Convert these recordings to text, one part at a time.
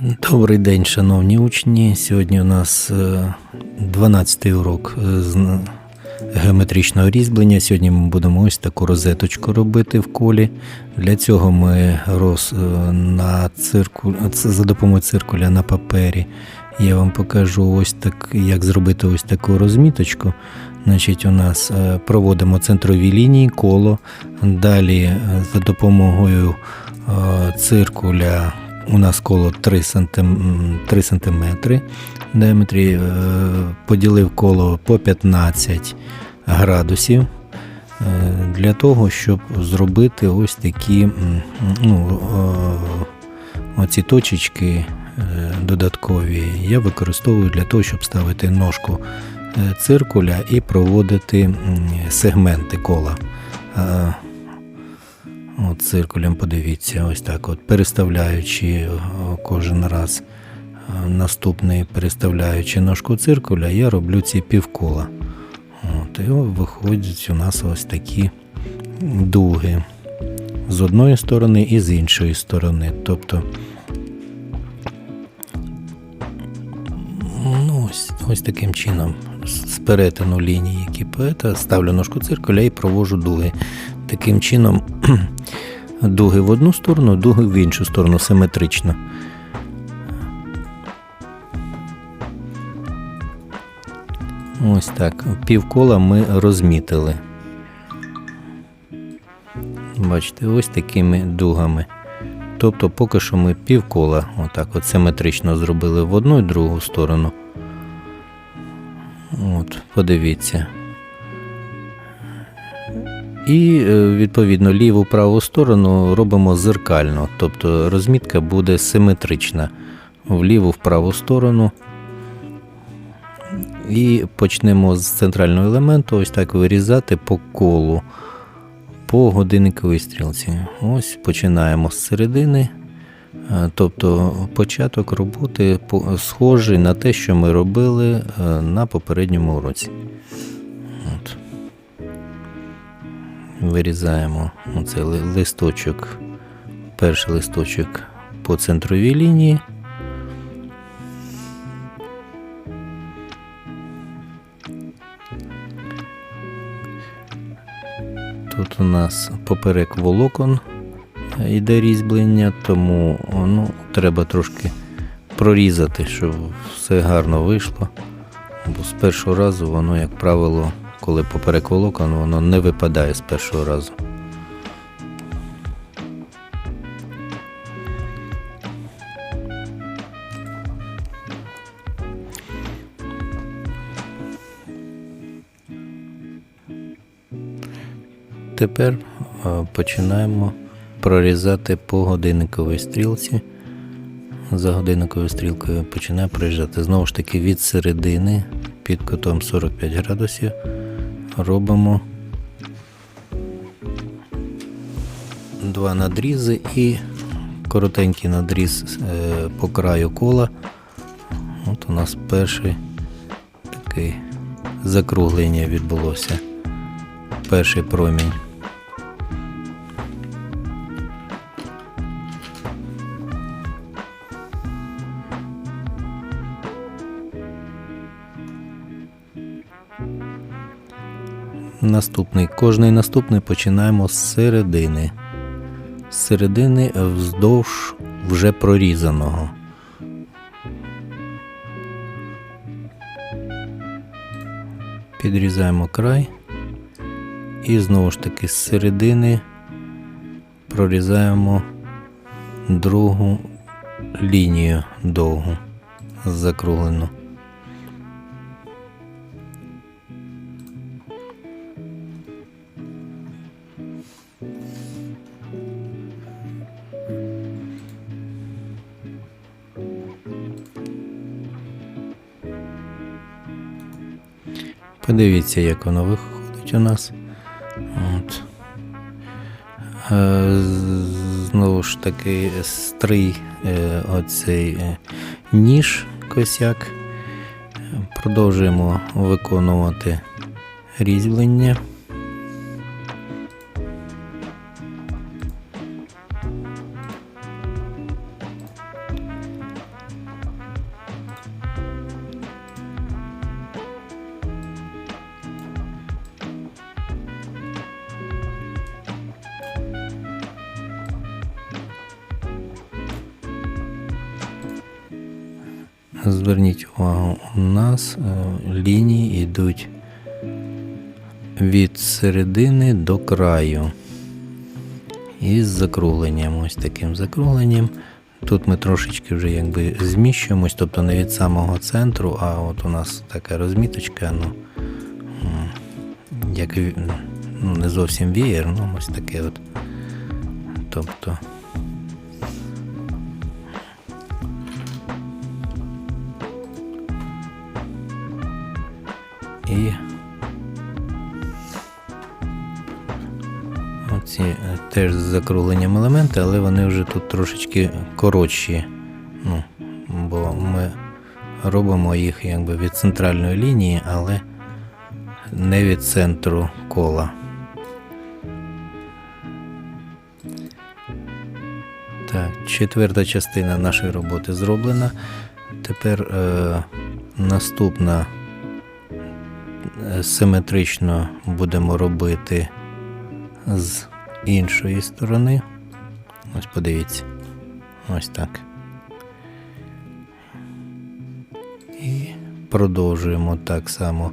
Добрий день, шановні учні. Сьогодні у нас 12-й урок е, з геометричного різьблення. Сьогодні ми будемо ось таку розеточку робити в колі. Для цього ми роз, е, на циркуль, це за допомогою циркуля на папері. Я вам покажу ось так, як зробити ось таку розміточку. Значить, у нас е, проводимо центрові лінії, коло. Далі е, за допомогою е, циркуля у нас коло 3 см, 3 см діаметрі, е, поділив коло по 15 градусів е, для того, щоб зробити ось такі ну, е, оці точечки е, додаткові. Я використовую для того, щоб ставити ножку циркуля і проводити сегменти кола. Е, От циркулем подивіться, ось так, от переставляючи кожен раз е, наступний переставляючи ножку циркуля, я роблю ці півкола. От, і виходять у нас ось такі дуги з одної сторони і з іншої сторони. Тобто, ну, ось, ось таким чином, з перетину лінії кіпета, ставлю ножку циркуля і провожу дуги. Таким чином, дуги в одну сторону, дуги в іншу сторону, симетрично. Ось так. Півкола ми розмітили. Бачите, ось такими дугами. Тобто, поки що ми півкола отак от симетрично зробили в одну і другу сторону. От, подивіться. І е, відповідно ліву праву сторону робимо зеркально, тобто розмітка буде симетрична в ліву в праву сторону. І почнемо з центрального елементу, ось так вирізати по колу по годинниковій стрілці. Ось починаємо з середини. Е, Тобто початок роботи схожий на те, що ми робили е, на попередньому уроці. Вирізаємо оцей листочок, перший листочок по центровій лінії. Тут у нас поперек волокон йде різьблення, тому ну, треба трошки прорізати, щоб все гарно вийшло. Бо з першого разу воно, як правило, коли поперек волокон, воно не випадає з першого разу. Тепер е, починаємо прорізати по годинниковій стрілці. За годинниковою стрілкою починаю прорізати. Знову ж таки від середини під кутом 45 градусів робимо два надрізи і коротенький надріз е, по краю кола. От у нас перший такий закруглення відбулося. Перший промінь. Наступний. Кожний наступний починаємо з середини. З середини вздовж вже прорізаного. Підрізаємо край. І знову ж таки з середини прорізаємо другу лінію довгу закруглену. Подивіться, як воно виходить у нас. От. Е, Знову ж таки, стрий е, оцей е, ніж косяк. Продовжуємо виконувати різьблення. Зверніть увагу, у нас е, лінії йдуть від середини до краю. І з закругленням, ось таким закругленням. Тут ми трошечки вже якби зміщуємось, тобто не від самого центру, а от у нас така розміточка, ну, як ну, не зовсім вієр, ну ось таке от. Тобто. І Оці е, теж з закругленням елементи, але вони вже тут трошечки коротші. Ну, бо ми робимо їх якби від центральної лінії, але не від центру кола. Так, четверта частина нашої роботи зроблена. Тепер е, наступна симетрично будемо робити з іншої сторони. Ось подивіться. Ось так. І продовжуємо так само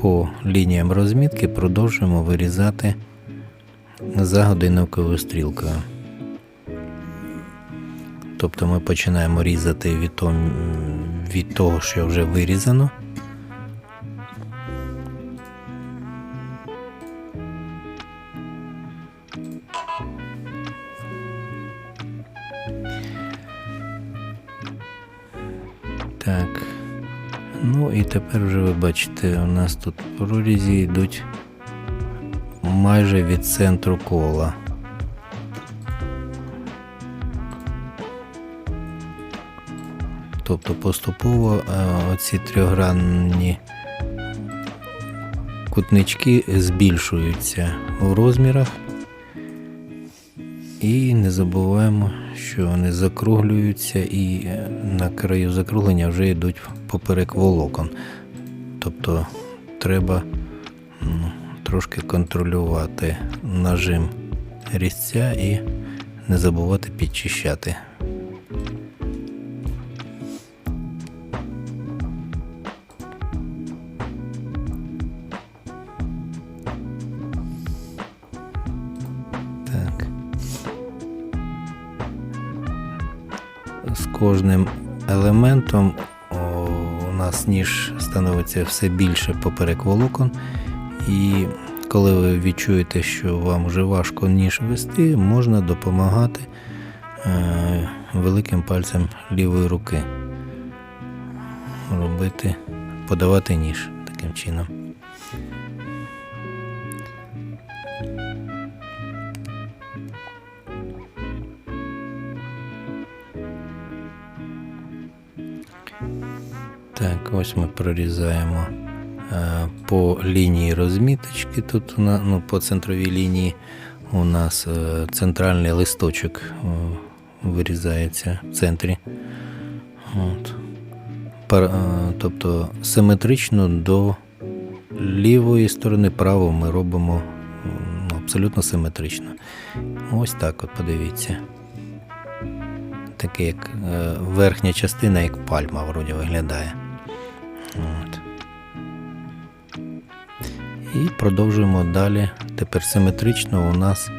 по лініям розмітки, продовжуємо вирізати за годинниковою стрілкою. Тобто ми починаємо різати від того, від того що вже вирізано. Так. Ну і тепер вже ви бачите, у нас тут прорізі йдуть майже від центру кола. Тобто поступово е, оці трьохгранні кутнички збільшуються у розмірах. І не забуваємо, що вони закруглюються і е, на краю закруглення вже йдуть поперек волокон. Тобто треба ну, трошки контролювати нажим різця і не забувати підчищати. Кожним елементом у нас ніж становиться все більше поперек волокон. І коли ви відчуєте, що вам вже важко ніж вести, можна допомагати е, великим пальцем лівої руки. Робити, подавати ніж таким чином. Ось ми прорізаємо е, по лінії розміточки. Тут ну, по центровій лінії у нас е, центральний листочок вирізається в центрі. От. Е, тобто симетрично до лівої сторони право ми робимо абсолютно симетрично. Ось так от подивіться. Таке як верхня частина, як пальма вроді виглядає. І продовжуємо далі. Тепер симетрично у нас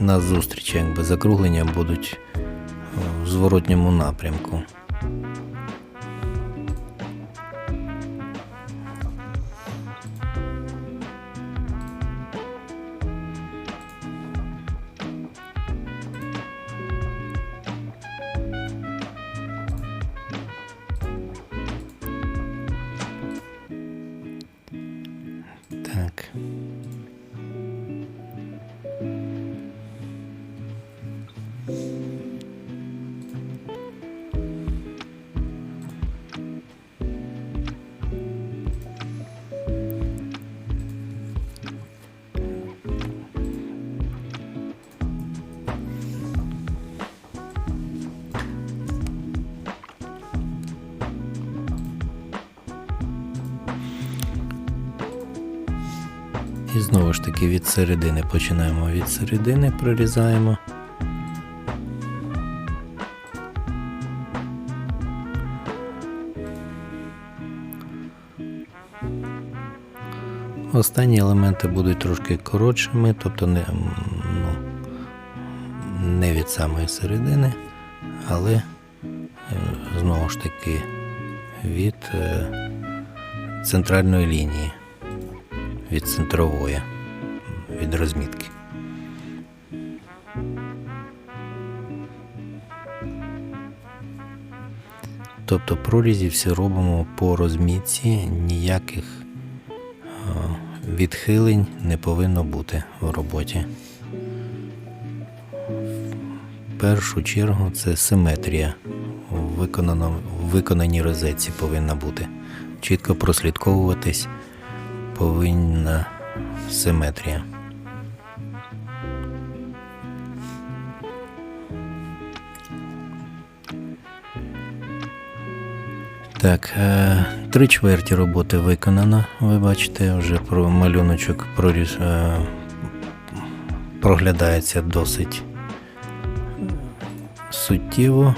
на зустрічі, якби закруглення будуть е, в зворотньому напрямку. І знову ж таки від середини починаємо від середини, прорізаємо. Останні елементи будуть трошки коротшими, тобто не ну, не від самої середини, але е, знову ж таки від е, центральної лінії від центрової, від розмітки. Тобто прорізі всі робимо по розмітці, ніяких е, відхилень не повинно бути в роботі. В першу чергу це симетрія в виконаній розетці повинна бути. Чітко прослідковуватись повинна симетрія. Так, е, три чверті роботи виконано. Ви бачите, вже про малюночок проріс, е, проглядається досить суттєво.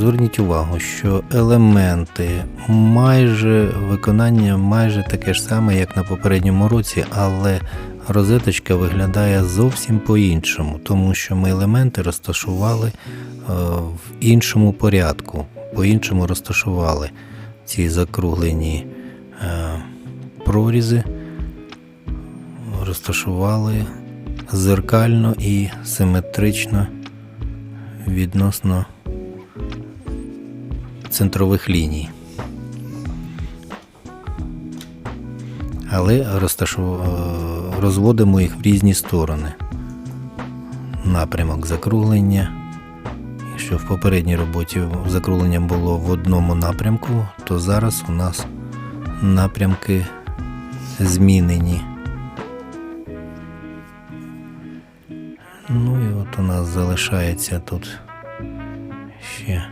Зверніть увагу, що елементи майже виконання майже таке ж саме, як на попередньому році, але розеточка виглядає зовсім по-іншому, тому що ми елементи розташували е, в іншому порядку, по-іншому розташували ці закруглені е, прорізи, розташували зеркально і симетрично відносно центрових ліній. але е, розводимо їх в різні сторони. Напрямок закруглення. Якщо в попередній роботі закруглення було в одному напрямку, то зараз у нас напрямки змінені. Ну і от у нас залишається тут ще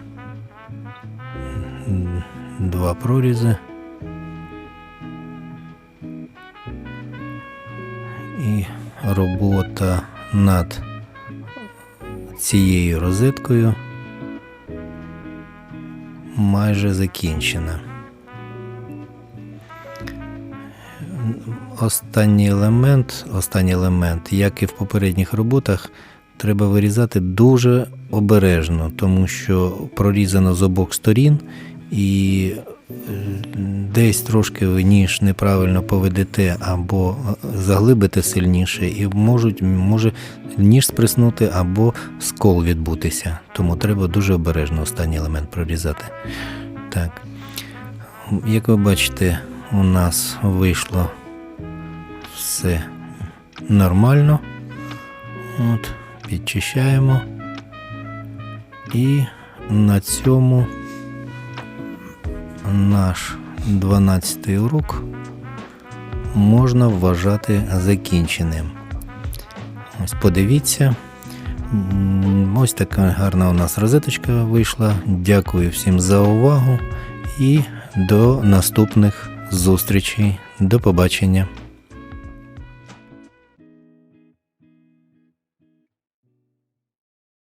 два прорізи. і робота над цією розеткою майже закінчена. Останній елемент, останній елемент, як і в попередніх роботах, треба вирізати дуже обережно, тому що прорізано з обох сторін і е, десь трошки ви ніж неправильно поведете або заглибите сильніше, і можуть, може ніж сприснути або скол відбутися. Тому треба дуже обережно останній елемент прорізати. Так. Як ви бачите, у нас вийшло все нормально. От, підчищаємо. І на цьому наш 12-й урок можна вважати закінченим. Ось подивіться. Ось така гарна у нас розеточка вийшла. Дякую всім за увагу і до наступних зустрічей. До побачення.